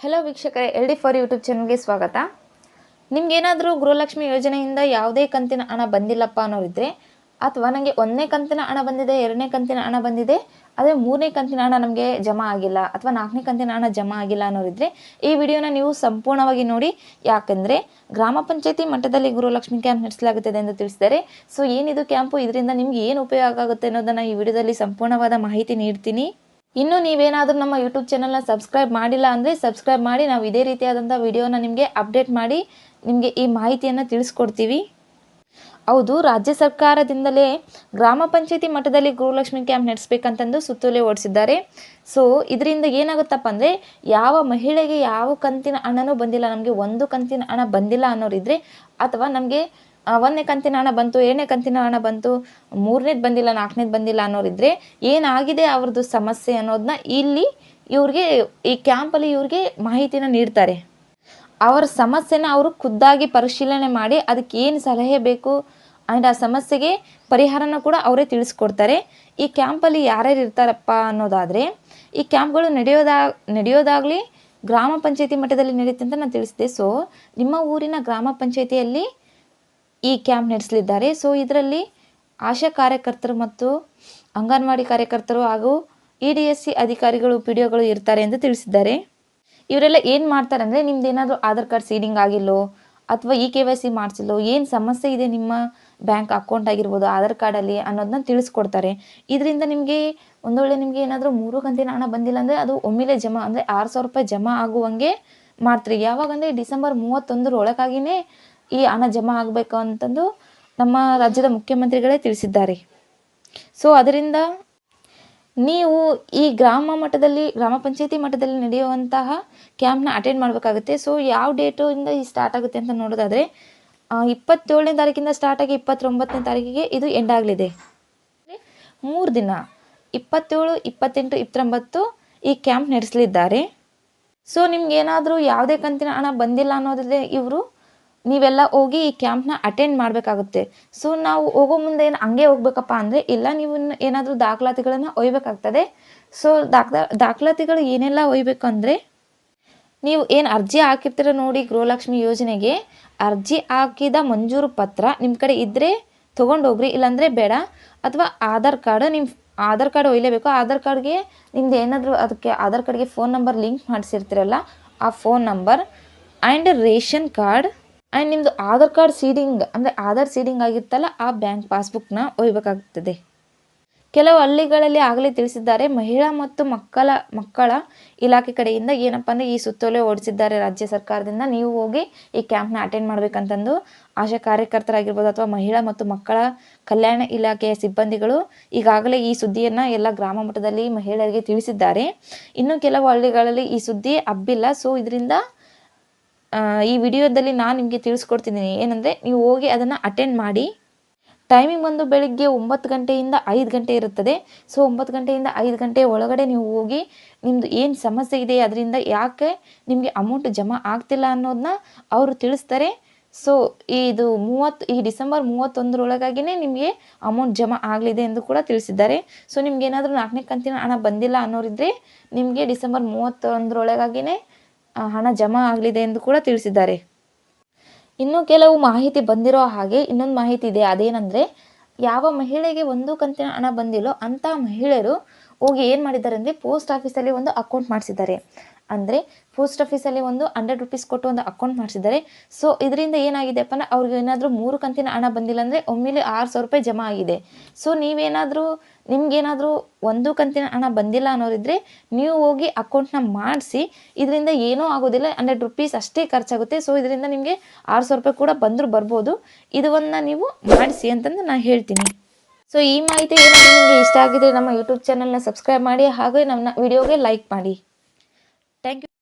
Hello ವೀಕ್ಷಕರೇ L D for YouTube ಚಾನಲ್ಗೆ ಸ್ವಾಗತ. ನಿಮ್ಗೇನಾದರೂ ಗೃಹಲಕ್ಷ್ಮಿ ಯೋಜನೆಯಿಂದ ಯಾವುದೇ ಕಂತಿನ ಹಣ ಬಂದಿಲ್ಲಪ್ಪ ಅನ್ನೋರಿದ್ರೆ, ಅಥವಾ ನನಗೆ ಒಂದನೇ ಕಂತಿನ ಹಣ ಬಂದಿದೆ, ಎರಡನೇ ಕಂತಿನ ಹಣ ಬಂದಿದೆ, ಆದರೆ ಮೂರನೇ ಕಂತಿನ ಹಣ ನಮಗೆ ಜಮಾ ಆಗಿಲ್ಲ, ಅಥವಾ ನಾಲ್ಕನೇ ಕಂತಿನ ಹಣ ಜಮಾ ಆಗಿಲ್ಲ ಅನ್ನೋರಿದ್ರೆ, ಈ ವಿಡಿಯೋನ ನೀವು ಸಂಪೂರ್ಣವಾಗಿ ನೋಡಿ, ಯಾಕೆಂದರೆ ಗ್ರಾಮ ಪಂಚಾಯತಿ ಮಟ್ಟದಲ್ಲಿ ಗೃಹಲಕ್ಷ್ಮಿ ಕ್ಯಾಂಪ್ ನಡೆಸಲಾಗುತ್ತದೆ ಎಂದು ತಿಳಿಸಿದ್ದಾರೆ. ಸೊ ಏನಿದು ಕ್ಯಾಂಪು ಇದರಿಂದ ನಿಮ್ಗೆ ಏನು ಉಪಯೋಗ ಆಗುತ್ತೆ ಅನ್ನೋದನ್ನು ಈ ವಿಡಿಯೋದಲ್ಲಿ ಸಂಪೂರ್ಣವಾದ ಮಾಹಿತಿ ನೀಡ್ತೀನಿ. ಇನ್ನು ನೀವೇನಾದರೂ ನಮ್ಮ ಯೂಟ್ಯೂಬ್ ಚಾನಲ್ನ ಸಬ್ಸ್ಕ್ರೈಬ್ ಮಾಡಿಲ್ಲ ಅಂದರೆ ಸಬ್ಸ್ಕ್ರೈಬ್ ಮಾಡಿ, ನಾವು ಇದೇ ರೀತಿಯಾದಂಥ ವಿಡಿಯೋನ ನಿಮಗೆ ಅಪ್ಡೇಟ್ ಮಾಡಿ, ನಿಮಗೆ ಈ ಮಾಹಿತಿಯನ್ನು ತಿಳಿಸ್ಕೊಡ್ತೀವಿ. ಹೌದು, ರಾಜ್ಯ ಸರ್ಕಾರದಿಂದಲೇ ಗ್ರಾಮ ಪಂಚಾಯತಿ ಮಟ್ಟದಲ್ಲಿ ಗುರುಲಕ್ಷ್ಮಿ ಕ್ಯಾಂಪ್ ನಡೆಸಬೇಕಂತಂದು ಸುತ್ತೋಲೆ ಓಡಿಸಿದ್ದಾರೆ. ಸೊ ಇದರಿಂದ ಏನಾಗುತ್ತಪ್ಪ ಅಂದರೆ ಯಾವ ಮಹಿಳೆಗೆ ಯಾವ ಕಂತಿನ ಹಣನೂ ಬಂದಿಲ್ಲ, ನಮಗೆ ಒಂದು ಕಂತಿನ ಹಣ ಬಂದಿಲ್ಲ ಅನ್ನೋರಿದ್ರೆ ಅಥವಾ ನಮಗೆ ಒಂದನೇ ಕಂತಿನ ಹಣ ಬಂತು, ಏಳನೇ ಕಂತಿನ ಹಣ ಬಂತು, ಮೂರನೇದು ಬಂದಿಲ್ಲ, ನಾಲ್ಕನೇದು ಬಂದಿಲ್ಲ ಅನ್ನೋರಿದ್ರೆ ಏನಾಗಿದೆ ಅವ್ರದ್ದು ಸಮಸ್ಯೆ ಅನ್ನೋದನ್ನ ಇಲ್ಲಿ ಇವ್ರಿಗೆ, ಈ ಕ್ಯಾಂಪಲ್ಲಿ ಇವ್ರಿಗೆ ಮಾಹಿತಿನ ನೀಡ್ತಾರೆ. ಅವರ ಸಮಸ್ಯೆನ ಅವರು ಖುದ್ದಾಗಿ ಪರಿಶೀಲನೆ ಮಾಡಿ ಅದಕ್ಕೆ ಏನು ಸಲಹೆ ಬೇಕು ಆ್ಯಂಡ್ ಆ ಸಮಸ್ಯೆಗೆ ಪರಿಹಾರನ ಕೂಡ ಅವರೇ ತಿಳಿಸ್ಕೊಡ್ತಾರೆ. ಈ ಕ್ಯಾಂಪಲ್ಲಿ ಯಾರ್ಯಾರು ಇರ್ತಾರಪ್ಪ ಅನ್ನೋದಾದರೆ, ಈ ಕ್ಯಾಂಪ್ಗಳು ನಡೆಯೋದಾ, ನಡೆಯೋದಾಗಲಿ ಗ್ರಾಮ ಪಂಚಾಯತಿ ಮಟ್ಟದಲ್ಲಿ ನಡೆಯುತ್ತೆ ಅಂತ ನಾನು ತಿಳಿಸಿದೆ. ಸೊ ನಿಮ್ಮ ಊರಿನ ಗ್ರಾಮ ಪಂಚಾಯತಿಯಲ್ಲಿ ಈ ಕ್ಯಾಂಪ್ ನಡೆಸಲಿದ್ದಾರೆ. ಸೊ ಇದರಲ್ಲಿ ಆಶಾ ಕಾರ್ಯಕರ್ತರು ಮತ್ತು ಅಂಗನವಾಡಿ ಕಾರ್ಯಕರ್ತರು ಹಾಗೂ ಇ ಡಿ ಎಸ್ ಸಿ ಅಧಿಕಾರಿಗಳು ಪಿ ಡಿ ಒಗಳು ಇರ್ತಾರೆ ಎಂದು ತಿಳಿಸಿದ್ದಾರೆ. ಇವರೆಲ್ಲ ಏನು ಮಾಡ್ತಾರೆ ಅಂದರೆ, ನಿಮ್ದು ಆಧಾರ್ ಕಾರ್ಡ್ ಸೀಡಿಂಗ್ ಆಗಿಲ್ಲೋ ಅಥವಾ ಇ ಕೆ ವೈ ಸಿ ಮಾಡಿಸಿಲ್ಲೋ, ಏನು ಸಮಸ್ಯೆ ಇದೆ ನಿಮ್ಮ ಬ್ಯಾಂಕ್ ಅಕೌಂಟ್ ಆಗಿರ್ಬೋದು, ಆಧಾರ್ ಕಾರ್ಡಲ್ಲಿ ಅನ್ನೋದನ್ನ ತಿಳಿಸ್ಕೊಡ್ತಾರೆ. ಇದರಿಂದ ನಿಮಗೆ ಒಂದು ವೇಳೆ ನಿಮಗೆ ಏನಾದರೂ ಮೂರು ಕಂತಿನ ಹಣ ಬಂದಿಲ್ಲ ಅಂದರೆ, ಅದು ಒಮ್ಮೆಲೆ ಜಮಾ ಅಂದರೆ ಆರು ಸಾವಿರ ರೂಪಾಯಿ ಜಮಾ ಆಗುವಂಗೆ ಮಾಡ್ತೀರಿ. ಯಾವಾಗ ಅಂದರೆ ಡಿಸೆಂಬರ್ ಮೂವತ್ತೊಂದರ ಒಳಗಾಗಿನೇ ಈ ಹಣ ಜಮಾ ಆಗಬೇಕು ಅಂತಂದು ನಮ್ಮ ರಾಜ್ಯದ ಮುಖ್ಯಮಂತ್ರಿಗಳೇ ತಿಳಿಸಿದ್ದಾರೆ. ಸೊ ಅದರಿಂದ ನೀವು ಈ ಗ್ರಾಮ ಮಟ್ಟದಲ್ಲಿ, ಗ್ರಾಮ ಪಂಚಾಯತಿ ಮಟ್ಟದಲ್ಲಿ ನಡೆಯುವಂತಹ ಕ್ಯಾಂಪ್ನ ಅಟೆಂಡ್ ಮಾಡಬೇಕಾಗುತ್ತೆ. ಸೊ ಯಾವ ಡೇಟಿಂದ ಈ ಸ್ಟಾರ್ಟ್ ಆಗುತ್ತೆ ಅಂತ ನೋಡೋದಾದರೆ ಇಪ್ಪತ್ತೇಳನೇ ತಾರೀಕಿಂದ ಸ್ಟಾರ್ಟ್ ಆಗಿ ಇಪ್ಪತ್ತೊಂಬತ್ತನೇ ತಾರೀಕಿಗೆ ಇದು ಎಂಡ್ ಆಗಲಿದೆ. ಮೂರು ದಿನ, ಇಪ್ಪತ್ತೇಳು, ಇಪ್ಪತ್ತೆಂಟು, ಇಪ್ಪತ್ತೊಂಬತ್ತು ಈ ಕ್ಯಾಂಪ್ ನಡೆಸಲಿದ್ದಾರೆ. ಸೊ ನಿಮ್ಗೆ ಏನಾದರೂ ಯಾವುದೇ ಕಂತಿನ ಹಣ ಬಂದಿಲ್ಲ ಅನ್ನೋದೇ ಇವರು ನೀವೆಲ್ಲ ಹೋಗಿ ಈ ಕ್ಯಾಂಪ್ನ ಅಟೆಂಡ್ ಮಾಡಬೇಕಾಗುತ್ತೆ. ಸೊ ನಾವು ಹೋಗೋ ಮುಂದೆ ಏನು ಹಂಗೆ ಹೋಗ್ಬೇಕಪ್ಪ ಅಂದರೆ, ಇಲ್ಲ ನೀವು ಏನಾದರೂ ದಾಖಲಾತಿಗಳನ್ನು ಒಯ್ಬೇಕಾಗ್ತದೆ. ಸೊ ದಾಖಲಾ ದಾಖಲಾತಿಗಳು ಏನೆಲ್ಲ ಒಯ್ಬೇಕು ಅಂದರೆ, ನೀವು ಏನು ಅರ್ಜಿ ಹಾಕಿರ್ತೀರ ನೋಡಿ ಗೃಹಲಕ್ಷ್ಮಿ ಯೋಜನೆಗೆ, ಅರ್ಜಿ ಹಾಕಿದ ಮಂಜೂರು ಪತ್ರ ನಿಮ್ಮ ಕಡೆ ಇದ್ದರೆ ತೊಗೊಂಡೋಗ್ರಿ, ಇಲ್ಲಾಂದರೆ ಬೇಡ. ಅಥವಾ ಆಧಾರ್ ಕಾರ್ಡ್ ನಿಮ್ಮ ಆಧಾರ್ ಕಾರ್ಡ್ ಒಯ್ಲೇಬೇಕು. ಆಧಾರ್ ಕಾರ್ಡ್ಗೆ ನಿಮ್ದು ಏನಾದರೂ ಅದಕ್ಕೆ ಆಧಾರ್ ಕಾರ್ಡ್ಗೆ ಫೋನ್ ನಂಬರ್ ಲಿಂಕ್ ಮಾಡಿಸಿರ್ತೀರಲ್ಲ, ಆ phone number and ration card and ನಿಮ್ಮದು ಆಧಾರ್ ಕಾರ್ಡ್ ಸೀಡಿಂಗ್ ಅಂದರೆ ಆಧಾರ್ ಸೀಡಿಂಗ್ ಆಗಿತ್ತಲ್ಲ, ಆ ಬ್ಯಾಂಕ್ ಪಾಸ್ಬುಕ್ನ ಒಯ್ಯಬೇಕಾಗ್ತದೆ ಕೆಲವು ಹಳ್ಳಿಗಳಲ್ಲಿ ಆಗಲೇ ತಿಳಿಸಿದ್ದಾರೆ, ಮಹಿಳಾ ಮತ್ತು ಮಕ್ಕಳ ಮಕ್ಕಳ ಇಲಾಖೆ ಕಡೆಯಿಂದ ಏನಪ್ಪ ಅಂದರೆ ಈ ಸುತ್ತೋಲೆ ಓಡಿಸಿದ್ದಾರೆ. ರಾಜ್ಯ ಸರ್ಕಾರದಿಂದ ನೀವು ಹೋಗಿ ಈ ಕ್ಯಾಂಪ್ನ ಅಟೆಂಡ್ ಮಾಡಬೇಕಂತಂದು ಆಶಾ ಕಾರ್ಯಕರ್ತರಾಗಿರ್ಬೋದು ಅಥವಾ ಮಹಿಳಾ ಮತ್ತು ಮಕ್ಕಳ ಕಲ್ಯಾಣ ಇಲಾಖೆಯ ಸಿಬ್ಬಂದಿಗಳು ಈಗಾಗಲೇ ಈ ಸುದ್ದಿಯನ್ನು ಎಲ್ಲ ಗ್ರಾಮ ಮಟ್ಟದಲ್ಲಿ ಮಹಿಳೆಯರಿಗೆ ತಿಳಿಸಿದ್ದಾರೆ. ಇನ್ನು ಕೆಲವು ಹಳ್ಳಿಗಳಲ್ಲಿ ಈ ಸುದ್ದಿ ಹಬ್ಬಿಲ್ಲ. ಸೊ ಇದರಿಂದ ಈ ವಿಡಿಯೋದಲ್ಲಿ ನಾನು ನಿಮಗೆ ತಿಳಿಸ್ಕೊಡ್ತಿದ್ದೀನಿ. ಏನಂದರೆ, ನೀವು ಹೋಗಿ ಅದನ್ನು ಅಟೆಂಡ್ ಮಾಡಿ. ಟೈಮಿಂಗ್ ಬಂದು ಬೆಳಿಗ್ಗೆ ಒಂಬತ್ತು ಗಂಟೆಯಿಂದ ಐದು ಗಂಟೆ ಇರುತ್ತದೆ. ಸೊ ಒಂಬತ್ತು ಗಂಟೆಯಿಂದ ಐದು ಗಂಟೆ ಒಳಗಡೆ ನೀವು ಹೋಗಿ ನಿಮ್ಮದು ಏನು ಸಮಸ್ಯೆ ಇದೆ, ಅದರಿಂದ ಯಾಕೆ ನಿಮಗೆ ಅಮೌಂಟ್ ಜಮಾ ಆಗ್ತಿಲ್ಲ ಅನ್ನೋದನ್ನ ಅವರು ತಿಳಿಸ್ತಾರೆ. ಸೊ ಇದು ಮೂವತ್ತು, ಈ ಡಿಸೆಂಬರ್ ಮೂವತ್ತೊಂದರೊಳಗಾಗಿಯೇ ನಿಮಗೆ ಅಮೌಂಟ್ ಜಮಾ ಆಗಲಿದೆ ಎಂದು ಕೂಡ ತಿಳಿಸಿದ್ದಾರೆ. ಸೊ ನಿಮ್ಗೆ ಏನಾದರೂ ನಾಲ್ಕನೇ ಕಂತಿನ ಹಣ ಬಂದಿಲ್ಲ ಅನ್ನೋರಿದ್ರೆ, ನಿಮಗೆ ಡಿಸೆಂಬರ್ ಮೂವತ್ತೊಂದರೊಳಗಾಗಿಯೇ ಹಣ ಜಮಾ ಆಗಲಿದೆ ಎಂದು ಕೂಡ ತಿಳಿಸಿದ್ದಾರೆ. ಇನ್ನು ಕೆಲವು ಮಾಹಿತಿ ಬಂದಿರೋ ಹಾಗೆ ಇನ್ನೊಂದು ಮಾಹಿತಿ ಇದೆ. ಅದೇನೆಂದರೆ, ಯಾವ ಮಹಿಳೆಗೆ ಒಂದು ಕಂತಿನ ಹಣ ಬಂದಿಲ್ಲೋ ಅಂಥ ಮಹಿಳೆಯರು ಹೋಗಿ ಏನು ಮಾಡಿದ್ದಾರೆ ಅಂದರೆ ಪೋಸ್ಟ್ ಆಫೀಸಲ್ಲಿ ಒಂದು ಅಕೌಂಟ್ ಮಾಡಿಸಿದ್ದಾರೆ. ಅಂದರೆ ಪೋಸ್ಟ್ ಆಫೀಸಲ್ಲಿ ಒಂದು ಹಂಡ್ರೆಡ್ ರುಪೀಸ್ ಕೊಟ್ಟು ಒಂದು ಅಕೌಂಟ್ ಮಾಡಿಸಿದ್ದಾರೆ. ಸೊ ಇದರಿಂದ ಏನಾಗಿದೆಪ್ಪ ಅವ್ರಿಗೆ ಏನಾದರೂ ಮೂರು ಕಂತಿನ ಹಣ ಬಂದಿಲ್ಲ ಅಂದರೆ ಒಮ್ಮೆಲೆ ಆರು ಸಾವಿರ ರೂಪಾಯಿ ಜಮಾ ಆಗಿದೆ. ಸೊ ನೀವೇನಾದರೂ, ನಿಮಗೇನಾದರೂ ಒಂದು ಕಂತಿನ ಹಣ ಬಂದಿಲ್ಲ ಅನ್ನೋರಿದ್ರೆ ನೀವು ಹೋಗಿ ಅಕೌಂಟ್ನ ಮಾಡಿಸಿ, ಇದರಿಂದ ಏನೂ ಆಗೋದಿಲ್ಲ ಹಂಡ್ರೆಡ್ ರುಪೀಸ್ ಅಷ್ಟೇ ಖರ್ಚಾಗುತ್ತೆ. ಸೊ ಇದರಿಂದ ನಿಮಗೆ ಆರು ಸಾವಿರ ರೂಪಾಯಿ ಕೂಡ ಬಂದರೂ ಬರ್ಬೋದು. ಇದನ್ನು ನೀವು ಮಾಡಿಸಿ ಅಂತಂದು ನಾನು ಹೇಳ್ತೀನಿ. ಸೊ ಈ ಮಾಹಿತಿ ಏನಾದರೂ ನಿಮಗೆ ಇಷ್ಟ ಆಗಿದ್ರೆ ನಮ್ಮ ಯೂಟ್ಯೂಬ್ ಚಾನಲ್ನ ಸಬ್ಸ್ಕ್ರೈಬ್ ಮಾಡಿ, ಹಾಗೆ ನಮ್ಮ ವಿಡಿಯೋಗೆ ಲೈಕ್ ಮಾಡಿ. Thank you.